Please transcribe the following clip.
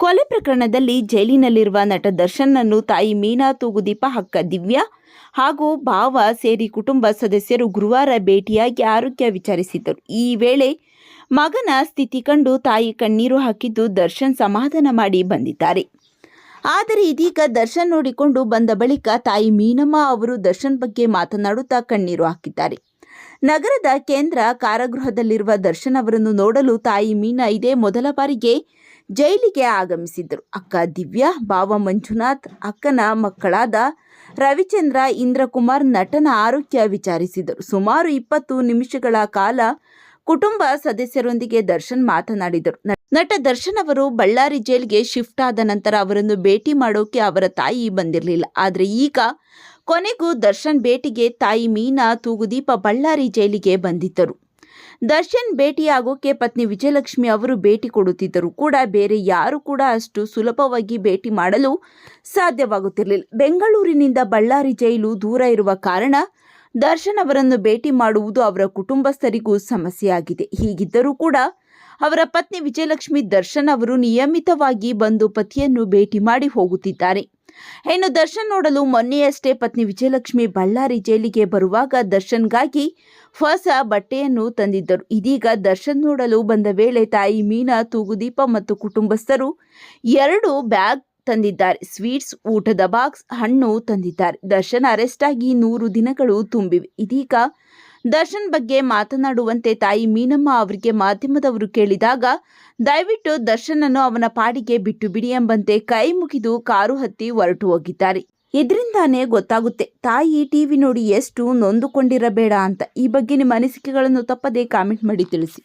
ಕೊಲೆ ಪ್ರಕರಣದಲ್ಲಿ ಜೈಲಿನಲ್ಲಿರುವ ನಟ ದರ್ಶನ್ನನ್ನು ತಾಯಿ ಮೀನಾ ತೂಗುದೀಪ ಹಕ್ಕ ದಿವ್ಯಾ ಹಾಗೂ ಭಾವ ಸೇರಿ ಕುಟುಂಬ ಸದಸ್ಯರು ಗುರುವಾರ ಭೇಟಿಯಾಗಿ ಆರೋಗ್ಯ ವಿಚಾರಿಸಿದ್ದರು. ಈ ವೇಳೆ ಮಗನ ಸ್ಥಿತಿ ಕಂಡು ತಾಯಿ ಕಣ್ಣೀರು ಹಾಕಿದ್ದು ದರ್ಶನ್ ಸಮಾಧಾನ ಮಾಡಿ ಬಂದಿದ್ದಾರೆ. ಆದರೆ ಇದೀಗ ದರ್ಶನ್ ನೋಡಿಕೊಂಡು ಬಂದ ಬಳಿಕ ತಾಯಿ ಮೀನಮ್ಮ ಅವರು ದರ್ಶನ್ ಬಗ್ಗೆ ಮಾತನಾಡುತ್ತಾ ಕಣ್ಣೀರು ಹಾಕಿದ್ದಾರೆ. ನಗರದ ಕೇಂದ್ರ ಕಾರಾಗೃಹದಲ್ಲಿರುವ ದರ್ಶನ್ ಅವರನ್ನು ನೋಡಲು ತಾಯಿ ಮೀನಾ ಇದೇ ಮೊದಲ ಬಾರಿಗೆ ಜೈಲಿಗೆ ಆಗಮಿಸಿದ್ದರು. ಅಕ್ಕ ದಿವ್ಯಾ, ಬಾವ ಮಂಜುನಾಥ್, ಅಕ್ಕನ ಮಕ್ಕಳಾದ ರವಿಚಂದ್ರ, ಇಂದ್ರಕುಮಾರ್ ನಟನ ಆರೋಗ್ಯ ವಿಚಾರಿಸಿದರು. ಸುಮಾರು ಇಪ್ಪತ್ತು ನಿಮಿಷಗಳ ಕಾಲ ಕುಟುಂಬ ಸದಸ್ಯರೊಂದಿಗೆ ದರ್ಶನ್ ಮಾತನಾಡಿದರು. ನಟ ದರ್ಶನ್ ಅವರು ಬಳ್ಳಾರಿ ಜೈಲ್ಗೆ ಶಿಫ್ಟ್ ಆದ ನಂತರ ಅವರನ್ನು ಭೇಟಿ ಮಾಡೋಕೆ ಅವರ ತಾಯಿ ಬಂದಿರಲಿಲ್ಲ. ಆದರೆ ಈಗ ಕೊನೆಗೂ ದರ್ಶನ್ ಭೇಟಿಗೆ ತಾಯಿ ಮೀನಾ ತೂಗುದೀಪ ಬಳ್ಳಾರಿ ಜೈಲಿಗೆ ಬಂದಿದ್ದರು. ದರ್ಶನ್ ಭೇಟಿಯಾಗೋಕೆ ಪತ್ನಿ ವಿಜಯಲಕ್ಷ್ಮಿ ಅವರು ಭೇಟಿ ಕೊಡುತ್ತಿದ್ದರು ಕೂಡ ಬೇರೆ ಯಾರು ಕೂಡ ಅಷ್ಟು ಸುಲಭವಾಗಿ ಭೇಟಿ ಮಾಡಲು ಸಾಧ್ಯವಾಗುತ್ತಿರಲಿಲ್ಲ. ಬೆಂಗಳೂರಿನಿಂದ ಬಳ್ಳಾರಿ ಜೈಲು ದೂರ ಇರುವ ಕಾರಣ ದರ್ಶನ್ ಅವರನ್ನು ಭೇಟಿ ಮಾಡುವುದು ಅವರ ಕುಟುಂಬಸ್ಥರಿಗೂ ಸಮಸ್ಯೆಯಾಗಿದೆ. ಹೀಗಿದ್ದರೂ ಕೂಡ ಅವರ ಪತ್ನಿ ವಿಜಯಲಕ್ಷ್ಮಿ ದರ್ಶನ್ ಅವರು ನಿಯಮಿತವಾಗಿ ಬಂದು ಪತಿಯನ್ನು ಭೇಟಿ ಮಾಡಿ ಹೋಗುತ್ತಿದ್ದಾರೆ. ಇನ್ನು ದರ್ಶನ್ ನೋಡಲು ಮೊನ್ನೆಯಷ್ಟೇ ಪತ್ನಿ ವಿಜಯಲಕ್ಷ್ಮಿ ಬಳ್ಳಾರಿ ಜೈಲಿಗೆ ಬರುವಾಗ ದರ್ಶನ್ಗಾಗಿ ಹೊಸ ಬಟ್ಟೆಯನ್ನು ತಂದಿದ್ದರು. ಇದೀಗ ದರ್ಶನ್ ನೋಡಲು ಬಂದ ವೇಳೆ ತಾಯಿ ಮೀನಾ, ತೂಗುದೀಪ ಮತ್ತು ಕುಟುಂಬಸ್ಥರು ಎರಡು ಬ್ಯಾಗ್ ತಂದಿದ್ದಾರೆ. ಸ್ವೀಟ್ಸ್, ಊಟದ ಬಾಕ್ಸ್, ಹಣ್ಣು ತಂದಿದ್ದಾರೆ. ದರ್ಶನ್ ಅರೆಸ್ಟ್ ಆಗಿ ನೂರು ದಿನಗಳು ತುಂಬಿವೆ. ಇದೀಗ ದರ್ಶನ್ ಬಗ್ಗೆ ಮಾತನಾಡುವಂತೆ ತಾಯಿ ಮೀನಮ್ಮ ಅವರಿಗೆ ಮಾಧ್ಯಮದವರು ಕೇಳಿದಾಗ, ದಯವಿಟ್ಟು ದರ್ಶನನ್ನು ಅವನ ಪಾಡಿಗೆ ಬಿಟ್ಟು ಬಿಡಿ ಎಂಬಂತೆ ಕೈ ಮುಗಿದು ಕಾರು ಹತ್ತಿ ಹೊರಟು ಹೋಗಿದ್ದಾರೆ. ಇದರಿಂದಾನೇ ಗೊತ್ತಾಗುತ್ತೆ, ತಾಯಿ ಟಿವಿ ನೋಡಿ ಎಷ್ಟು ನೊಂದುಕೊಂಡಿರಬೇಡ ಅಂತ. ಈ ಬಗ್ಗೆ ನಿಮ್ಮ ಅನಿಸಿಕೆಗಳನ್ನು ತಪ್ಪದೇ ಕಾಮೆಂಟ್ ಮಾಡಿ ತಿಳಿಸಿ.